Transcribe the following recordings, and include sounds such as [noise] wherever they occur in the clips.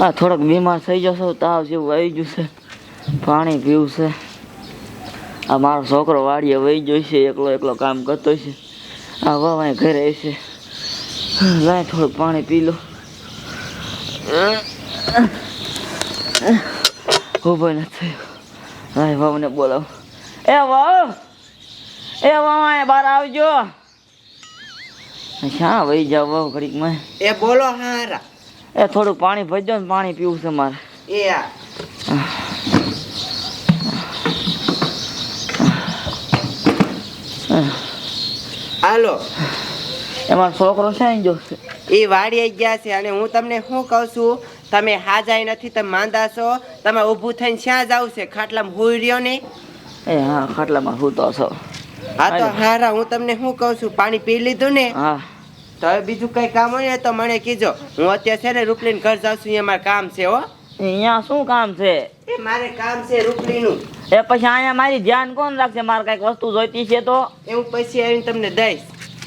આ થોડોક બીમાર થઈ જશો, તાવ જેવું આવી ગયું છે. પાણી પીવું છે. આ મારો છોકરો વાડીએ વહી ગયો છે, એકલો એકલો કામ કરતો છે. આ વાવાય ઘરે છે. લાય થોડું પાણી પી લો. ઊભો નથી લાય વાવને બોલાવ. એ વાવ! એ વાવ બહાર આવજો. શા વહી જાવ બહુ ઘડીકમાં એ બોલો હારા. એ થોડું પાણી ભરજો ને પાણી પીવું છે મારે. એ હાલો. એમાં છોકરો છે ને જો? એ વાડીએ ગયા છે અને હું તમને શું કહું છું? તમે હાજાય નથી તમે માંદા છો. તમે ઊભું થઈને ક્યાં જાવ છે? ખાટલામાં હુઈ રહ્યો ને? એ હા ખાટલામાં હું તો છો. હા તો હારા હું તમને શું કહું છું? પાણી પી લીધું ને? હા. તો હવે બીજું કઈ કામ હોય ને તો મને કીજો. હું અત્યારે છે ને રૂપલીન ઘર જાઉં છું અહીંયા મારે કામ છે હો. અહીંયા શું કામ છે? એ મારે કામ છે રૂપલીનું. એ પછી અહીંયા મારી ધ્યાન કોણ રાખશે? મારે કંઈક વસ્તુ જોઈતી છે તો? એ હું પછી આવીને તમને દઈશ.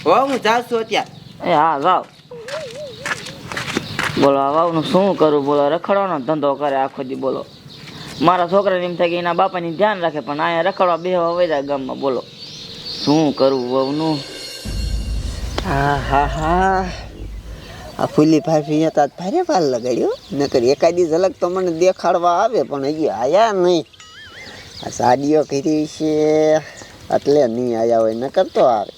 હો હું જાઉં છું અત્યારે. એ હા જાઉં બોલો આ વાવનું શું કરું? બોલો રખડવાનો ધંધો કરે આખો દી બોલો. મારા છોકરાને એમ થાય કે એના બાપાની ધ્યાન રાખે પણ અહીંયા રખડવા બેહવા વૈરા ગામમાં બોલો. શું કરવું વહુનું હા હા હા. આ ફૂલી ભાભી હતા ભારે ભાર લગાડ્યો. નકર એકાદી ઝલક તો મને દેખાડવા આવે પણ હજી આયા નહીં. આ સાડીઓ કરી છે. એટલે નહીં આયા હોય નકર તો આવે.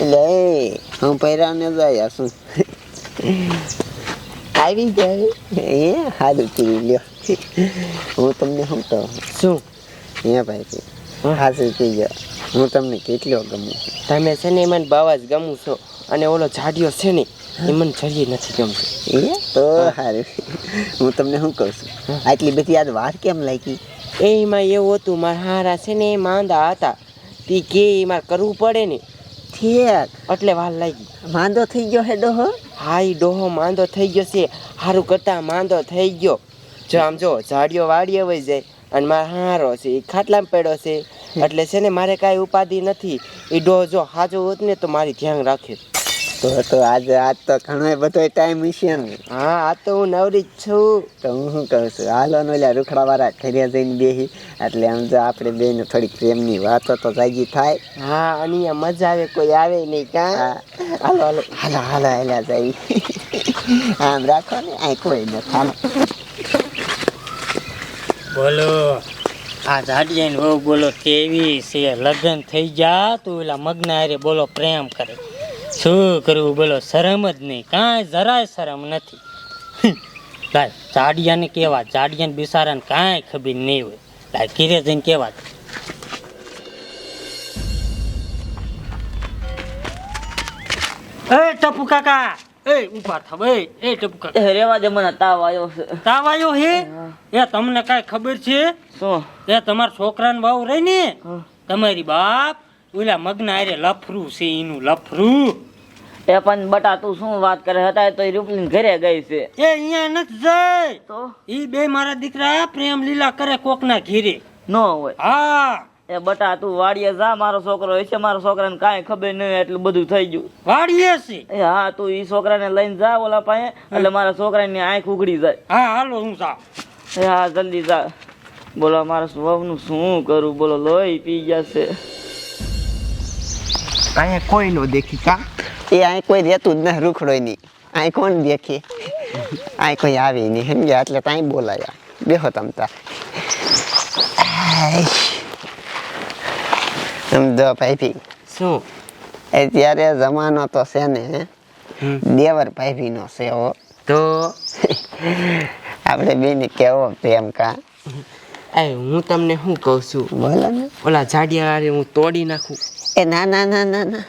એટલે એ હું પહેરાને જાય શું. આવી જાય. એ સારું કરી લ્યો. હું તમને શું? કહું શું હે ભાઈ થઈ ગયો. હું તમને કેટલો ગમું તમે છે ને મને બાવા જ ગમું છો. અને ઓલો જાડિયો છે ને એ મને જરીએ નથી ગમતું. એ? તો હારે. હું તમને શું કહું છું? આટલી બધી આજ વાર કેમ લાગી? એમાં એવું હતું મારા હારા છે ને માંદા હતા. તે કે મારે કરવું પડે ને. ઠીક. એટલે વાર લાગી. માંદો થઈ ગયો હે ડોહો? હા એ ડોહો માંદો થઈ ગયો છે. સારું કરતા માંદો થઈ ગયો. જો આમ જો ઝાડિયો વાડીએ વહી જાય. અને મારા હારો છે એ ખાટલામાં પડ્યો છે. એટલે છે ને મારે કાંઈ ઉપાધિ નથી. એ ડોહો જો હાજો હોત ને તો મારી ધ્યાન રાખે. તો તો આજે આજ તો ઘણો બધો ટાઈમ હશે ને હા આ તો હું નવરી જ છું. તો હું શું કહું છું? હાલો ને ઓલા રૂખડાવાળા ઘરે જઈને બેસી એટલે આમ જો આપણે બેન થોડીક પ્રેમની વાતો તો જાગી થાય. હા અને મજા આવે કોઈ આવે નહીં કાં? હાલો હાલો. હાલો હાલો હાલા જાય આમ રાખો ને આ કોઈ નથી હાલો બોલો. આ જાડિયાની વહુ બોલો, કેવી છે? લગ્ન થઈ જા તો ઓલા મગના હારે બોલો, પ્રેમ કરે. શું કરવું? બોલો, શરમ જ નહીં, કાંઈ જરાય શરમ નથી. લાય, જાડિયાને કેવા, જાડિયાને બિસારાને કાંઈ ખબર નહીં હોય. લાય કીરે જઈને કેવા? એ ટપુ કાકા એ ઊભા થાવ એ એ કાકા એ રેવા દે મને તાવ આવ્યો છે. તાવ આવ્યો હે? એ તમને કાઈ ખબર છે? શું? એ તમારા છોકરાને બહુ રહી ને? તમારી બાપ ઓલા મગના અરે લફરું છે એનું લફરું. એ પણ બટા તું શું વાત કરે? હતા તો એ રૂપલીન ઘરે ગઈ છે. એ અહીંયા નથી જાય. તો? ઈ બે મારા દીકરા પ્રેમ લીલા કરે કોકના ઘીરે. ન હોય. હા. એ બટા તું વાડીએ જા મારો છોકરો છે મારા છોકરાને કાંઈ ખબર નહીં એટલું બધું થઈ ગયું. વાડીએ છે? એ હા તું ઈ છોકરાને લઈને જા ઓલા પાસે એટલે મારા છોકરાની આંખ ઉઘડી જાય. હા હાલો હું જા એ હા જલ્દી જા. બોલો મારા વહુનું શું કરું? બોલો લોહી પી જશે અહીંયા કોઈ નો દેખી કા? એ અહીં કોઈ રહેતું જ નહીં રૂખડો નહીં અહીં કોણ દેખી? અહીં કોઈ આવે નહીં સમજ્યા એટલે ત્યાં બોલાયા. બેહો તમતા સમજો ભાઈ શું? એ ત્યારે જમાનો તો છે ને દેવર દેવર ભાઈનો છે હો. તો? [laughs] આપણે બેને કેવો પ્રેમ કા? એ હું તમને શું કહું છું? બોલો ને. ઓલા જાડિયા હું તોડી નાખું. એ ના ના ના ના ના.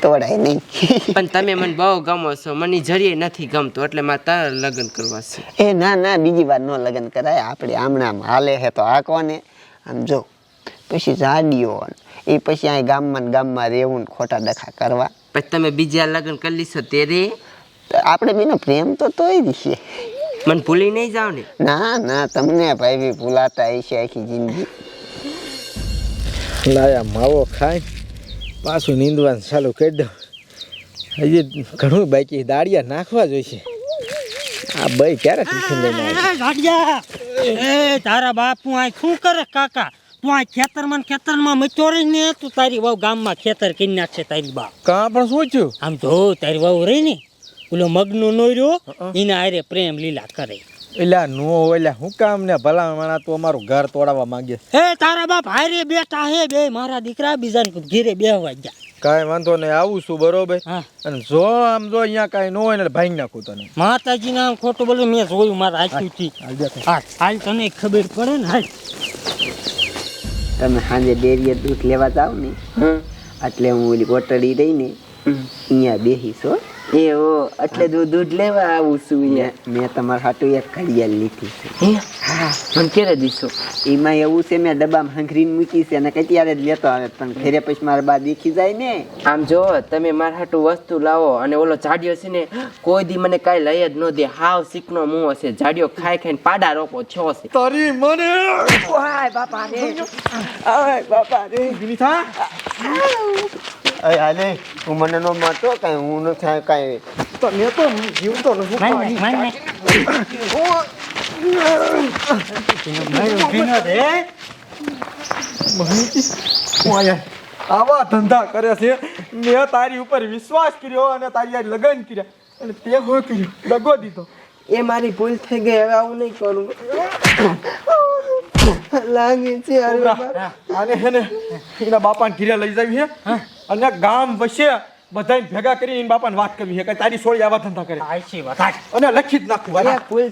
તોડાય નહીં. [laughs] પણ તમે મને બહુ ગમો છો. મને જરીએ નથી ગમતો એટલે મારે તારા લગ્ન કરવા છે. એ ના ના બીજી વાર ન લગ્ન કરાય. આપણે હમણાં હાલે છે તો આ કોને આમ જો પછી જાડીઓ એ પછી અહીં ગામમાં ને ગામમાં રહેવું ને ખોટા ડખા કરવા. પછી તમે બીજા લગ્ન કરી લીશો તેરે તો આપણે બીનો પ્રેમ તો તોય છે. મને ભૂલી નહીં જાવ ને? ના ના તમને ભાઈ બી ભૂલાતા હશે આખી જિંદગી. લાયા માવો ખાય પાછું નીંદવાનું ચાલુ કરી દઉં. હજી ઘણું બાકી દાળિયા નાખવા જોઈશે. આ ભાઈ ક્યારે ટિફિન લઈને આવે? તારા બાપુ આ શું કરે કાકા? તું આ ખેતરમાં ને ખેતરમાં મચ્યો રહી ને તું તારી વહુ ગામમાં ખેતર કરી નાખશે તારી બા. કાં પણ શું થયું? આમ જો તારી વહુ રહી ને ઓલો મગનો નોર્યો એના હારે પ્રેમ લીલા કરે. એલા નો ઓલા હું કામ ને ભલા માણા તું અમારું ઘર તોડાવવા માંગે હે તારા બાપ હારે બેઠા હે બે મારા દીકરા બીજાને ઘીરે બેહવા ગયા કાંઈ વાંધો નહીં આવું છું બરોબર. અને જો આમ જો અહીંયા કાંઈ ન હોય ને ભાંગી નાખું તને. માતાજી ના ખોટું બોલું મેં જોયું મારા આંખથી હાલ તને ખબર પડે ને હાલ. તમે સાંજે ડેરીએ દૂધ લેવા જાવ ને એટલે હું ઓલી કોટડી રહી ને અહીંયા બેસીશ એવો એટલે દૂધ દૂધ લેવા આવું છું મેં તમારા હાટું એક ઘડિયાળ લીધી છે. હા? મને ક્યારે દીશો એમાં એવું છે મેં ડબ્બામાં હંઘરીને મૂકી છે અને કઈ જ લેતો આવે પણ ઘરે પછી મારા બા દેખી જાય ને. આમ જો તમે મારા હાટુ વસ્તુ લાવો અને ઓલો જાડિયો છે ને કોઈ દી મને કાંઈ લઈ જ ન દે હાવ શીખનો મું હશે જાડિયો ખાઈ ખાઈને પાડા રોકો છો છે. તારી મને! ઓય બાપા રે. ઓય બાપા રે. વિનિતા હાલે હું મને નો મારતો કાંઈ હું ન થાય કાંઈ. તને તો જીવતો નથી. મારો અહીંયા આવા ધંધા કરે છે. મેં તારી ઉપર વિશ્વાસ કર્યો અને તારી લગ્ન કર્યા. અને તે હું કર્યું. દગો દીધો. એ મારી ભૂલ થઈ ગઈ હવે આવું નહીં કરું. લાગે છે આને હે ને એના બાપાને ઘીરે લઈ જાવી છે અને ગામ વસે બધા ભેગા કરી એના બાપાને વાત કરવી હે કે તારી સોળી આવા ધંધા કરે. અને લખી જ નાખું અરે ભૂલ